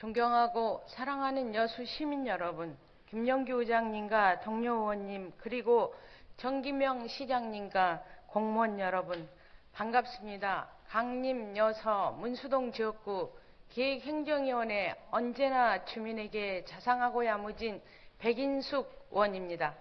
존경하고 사랑하는 여수 시민 여러분, 김영규 의장님과 동료 의원님, 그리고 정기명 시장님과 공무원 여러분, 반갑습니다. 강림 여서 문수동 지역구 기획행정위원회 언제나 주민에게 자상하고 야무진 백인숙 의원입니다.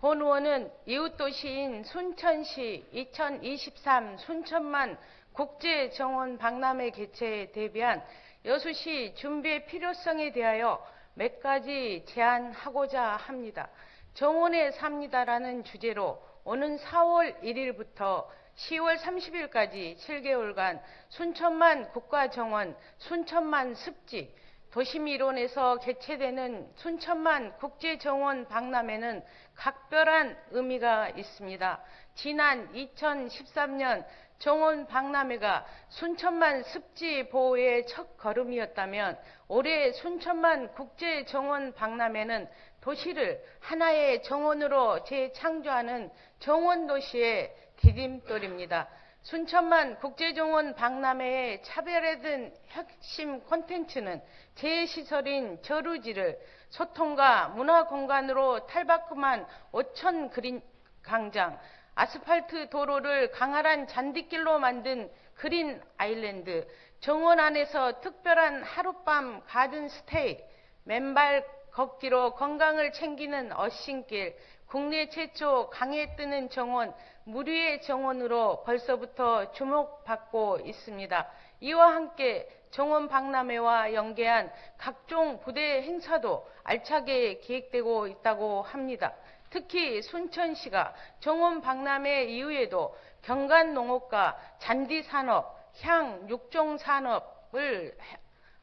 본 의원은 이웃도시인 순천시 2023 순천만 국제정원 박람회 개최에 대비한 여수시 준비의 필요성에 대하여 몇 가지 제안하고자 합니다. 정원에 삽니다라는 주제로 오는 4월 1일부터 10월 30일까지 7개월간 순천만 국가정원, 순천만 습지, 도심이론에서 개최되는 순천만 국제정원 박람회는 각별한 의미가 있습니다. 지난 2013년 정원 박람회가 순천만 습지 보호의 첫 걸음이었다면 올해 순천만 국제 정원 박람회는 도시를 하나의 정원으로 재창조하는 정원 도시의 디딤돌입니다. 순천만 국제정원 박람회의 차별화된 핵심 콘텐츠는 재시설인 저루지를 소통과 문화 공간으로 탈바꿈한 오천 그린 광장, 아스팔트 도로를 강활한 잔디길로 만든 그린 아일랜드, 정원 안에서 특별한 하룻밤 가든 스테이, 맨발 걷기로 건강을 챙기는 어신길, 국내 최초 강에 뜨는 정원, 무료의 정원으로 벌써부터 주목받고 있습니다. 이와 함께 정원 박람회와 연계한 각종 부대 행사도 알차게 기획되고 있다고 합니다. 특히 순천시가 정원 박람회 이후에도 경관 농업과 잔디 산업, 향, 육종 산업을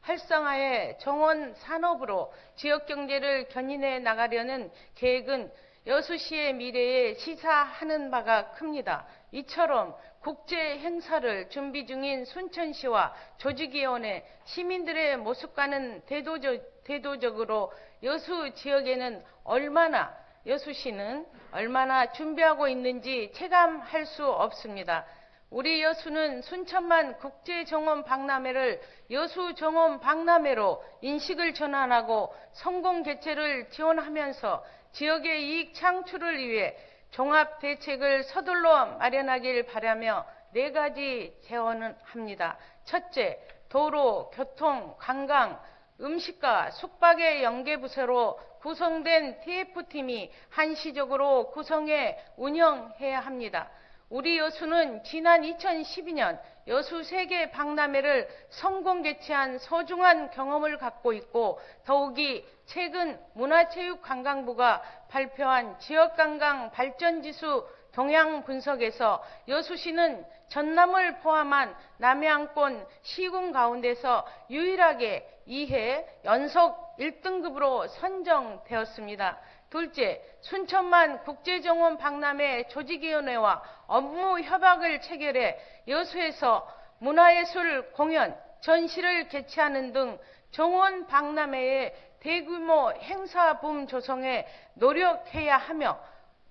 활성화해 정원 산업으로 지역 경제를 견인해 나가려는 계획은 여수시의 미래에 시사하는 바가 큽니다. 이처럼 국제 행사를 준비 중인 순천시와 조직위원회 시민들의 모습과는 대도적, 대도적으로 여수 지역에는 얼마나 여수 시는 얼마나 준비하고 있는지 체감할 수 없습니다. 우리 여수는 순천만 국제정원 박람회를 여수 정원 박람회로 인식을 전환하고 성공 개최를 지원하면서 지역의 이익 창출을 위해 종합 대책을 서둘러 마련하길 바라며 네 가지 제언을 합니다. 첫째, 도로, 교통, 관광, 음식과 숙박의 연계부서로 구성된 TF팀이 한시적으로 구성해 운영해야 합니다. 우리 여수는 지난 2012년 여수 세계 박람회를 성공 개최한 소중한 경험을 갖고 있고 더욱이 최근 문화체육관광부가 발표한 지역관광 발전지수 동향 분석에서 여수시는 전남을 포함한 남해안권 시군 가운데서 유일하게 2회 연속 1등급으로 선정되었습니다. 둘째, 순천만 국제정원 박람회 조직위원회와 업무 협약을 체결해 여수에서 문화예술 공연, 전시를 개최하는 등 정원 박람회의 대규모 행사 붐 조성에 노력해야 하며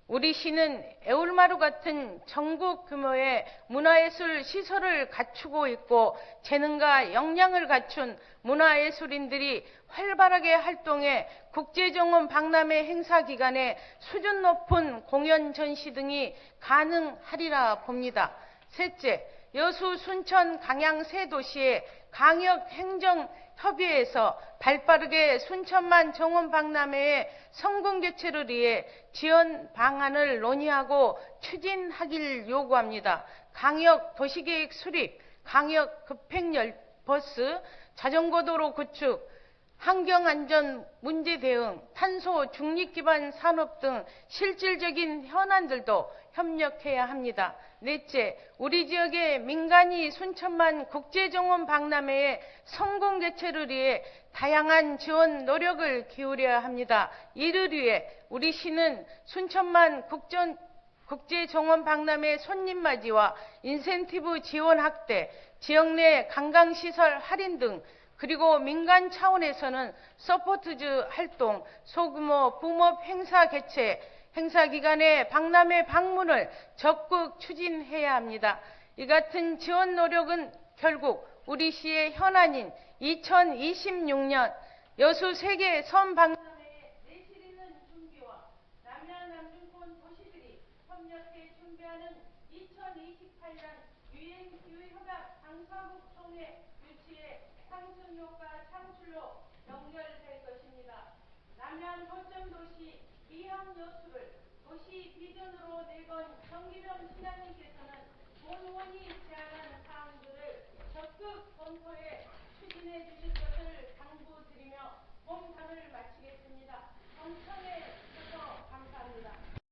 우리 시는 애울마루 같은 전국 규모의 문화예술 시설을 갖추고 있고 재능과 역량을 갖춘 문화예술인들이 활발하게 활동해 국제정원 박람회 행사 기간에 수준 높은 공연 전시 등이 가능하리라 봅니다. 셋째, 여수, 순천, 강양 세 도시의 강역 행정 협의회에서 발빠르게 순천만 정원 박람회의 성공 개최를 위해 지원 방안을 논의하고 추진하길 요구합니다. 강역 도시계획 수립, 강역 급행열 버스, 자전거도로 구축, 환경안전 문제 대응, 탄소 중립 기반 산업 등 실질적인 현안들도 협력해야 합니다. 넷째, 우리 지역의 민간이 순천만 국제정원 박람회의 성공 개최를 위해 다양한 지원 노력을 기울여야 합니다. 이를 위해 우리 시는 순천만 국전, 국제정원 박람회 손님 맞이와 인센티브 지원 확대, 지역 내 관광시설 할인 등 그리고 민간 차원에서는 서포트즈 활동, 소규모 붐업 행사 개최, 행사 기간에 박람회 방문을 적극 추진해야 합니다. 이 같은 지원 노력은 결국 우리 시의 현안인 2026년 여수 세계 선박람회의 내실 있는 준비와 남양 남중권 도시들이 협력해 준비하는 2028년 유엔 기후협약 당사국 총회 유치의 상승 효과 창출로 연결될 것입니다. 남양 거점 도시 미형 여수를 도시 비전으로 내건 정기병 시장님께서는 본 의원이 제안한 사항들을